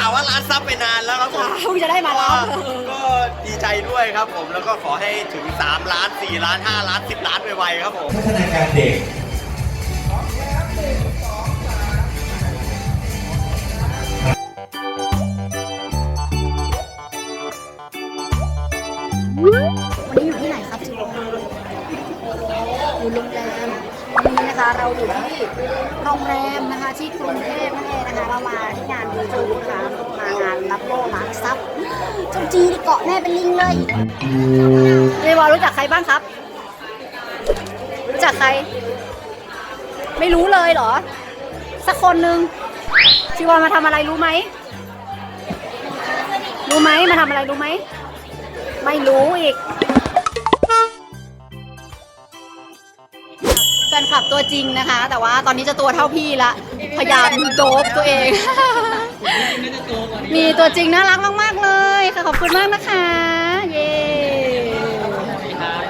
ข่าวว่าร้านซับไปนานแล้วครับผมเพิ่งจะได้มารับก็ดีใจด้วยครับผมแล้วก็ขอให้ถึง 3 ล้าน 4 ล้าน 5 ล้าน 10 ล้านไวๆครับผมพัฒนาการเด็กวันนี้อยู่ที่ไหนครับจิวอยู่โรงแรม วันนี้นะคะเราอยู่ที่โรงแรมนะคะที่กรุงเทพนั่นเองนะคะเรามาที่งานยูทูบนะคะมางานรับโล่ร้านซับเจ้าจีเกาะแน่เป็นลิงเลยเรวอรู้จักใครบ้างครับ รู้จักใคร ไม่รู้เลยเหรอ สักคนหนึ่งชีวอนมาทำอะไรรู้ไหมรู้ไหมมาทำอะไรรู้ไหม ไม่รู้อีก แฟนคลับตัวจริงนะคะ แต่ว่าตอนนี้จะตัวเท่าพี่ละ พยายามโดบตัวเอง มีตัวจริงน่ารักมาก ๆ เลยค่ะขอบคุณมากนะคะ เย้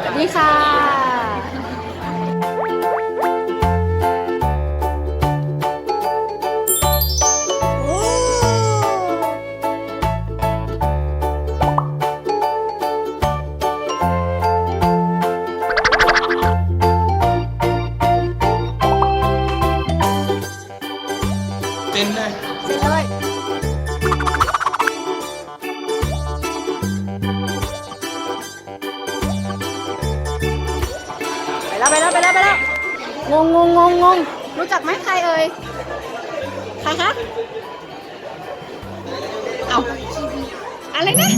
สวัสดีค่ะ แล้วไปแล้วไปแล้วไปแล้วงงงงงงงรู้จักไหมใครเอ่ยใครคะเอ้าอะไรนะ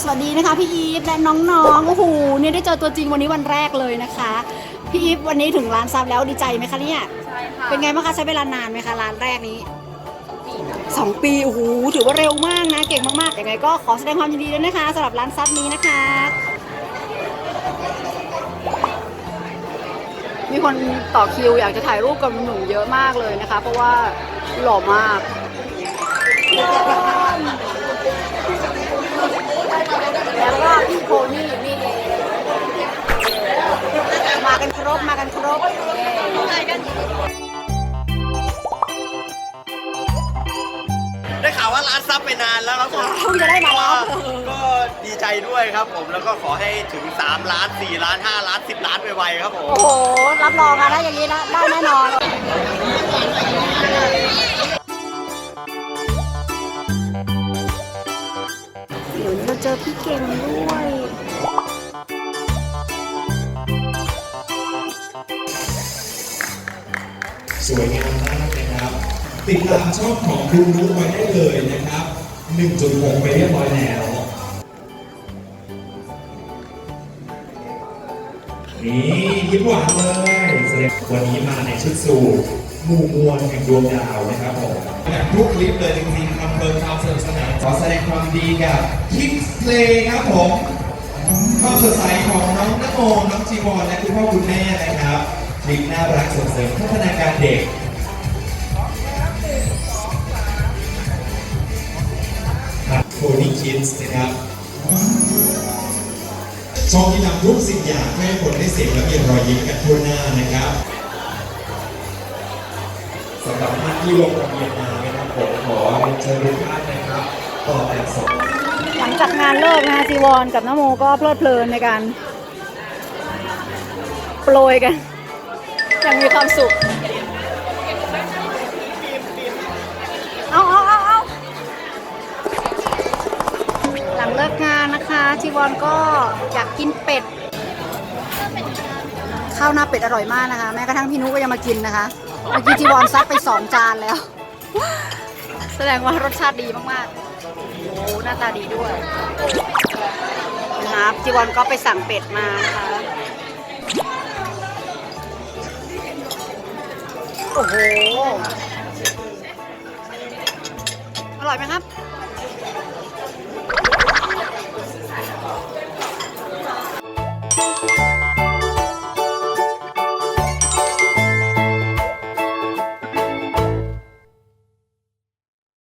สวัสดีนะคะ พี่อีฟและน้องๆโอ้โหเนี่ยได้เจอตัวจริงวันนี้วันแรกเลยนะคะ พี่อีฟวันนี้ถึงร้านซับแล้วดีใจไหมคะเนี่ยใช่ค่ะเป็นไงบ้างคะใช้เวลานานไหมคะร้านแรกนี้สองปีโอ้โหถือว่าเร็วมากนะ เก่งมากๆยังไงก็ขอแสดงความยินดีด้วยนะคะสำหรับร้านซับนี้นะคะ มีคนต่อคิวอยากจะถ่ายรูปกับหนุ่มเยอะมากเลยนะคะ เพราะว่าหล่อมากแล้วก็พี่โคนี่นี่เองมากันครบมากันครบได้ข่าวว่าร้านซับไปนานแล้วครับผมเพิ่งจะได้มารับก็ ดีใจด้วยครับผมแล้วก็ขอให้ถึง 3 ล้าน 4 ล้าน 5 ล้าน 10 ล้านไวๆครับผม โอ้โห รับรองค่ะถ้าอย่างนี้นะได้แน่นอน เดี๋ยวเราเจอพี่เก่งด้วย สวยงามมากนะครับ ติดตามช่องของครูรู้ไว้ได้เลยนะครับ 1.6ไปเรียบร้อยแล้ว นี่ยิ้มหวานเลยแสดงวันนี้มาในชุดสูทหมู่มวลแห่งดวงดาวนะครับผมแบบทุกคลิปเลยจริงๆคำเบิร์ความสนุกสนานขอแสดงความดีกับ Kids Play ครับผมความสดใสของน้องนโมน้องจีวรและคุณพ่อคุณแม่นะครับคลิปน่ารักส่งเสริมพัฒนาการเด็กโทนี่คิดนะครับ ชองที่นำทุกสิ่งอย่างให้คนได้เสียงและมีรอยยิ้มกันทั่วหน้านะครับสำหรับท่านที่ลงทะเบียนมานะครับผมขอเชิญทุกท่านนะครับต่อแบบสองหลังจากงานเลิกนะคะจีวรกับน้โมก็เพลิดเพลินในการ โปรยกันอย่างมีความสุข จีวรก็อยากกินเป็ด ข้าวหน้าเป็ดอร่อยมากนะคะ แม้กระทั่งพี่นุก็ยังมากินนะคะเมื่อกี้จีวรซัดไปสองจานแล้ว แสดงว่ารสชาติดีมากๆโอ้หน้าตาดีด้วยนะครับจีวอนก็ไปสั่งเป็ดมานะคะโอ้โห อร่อยไหมครับ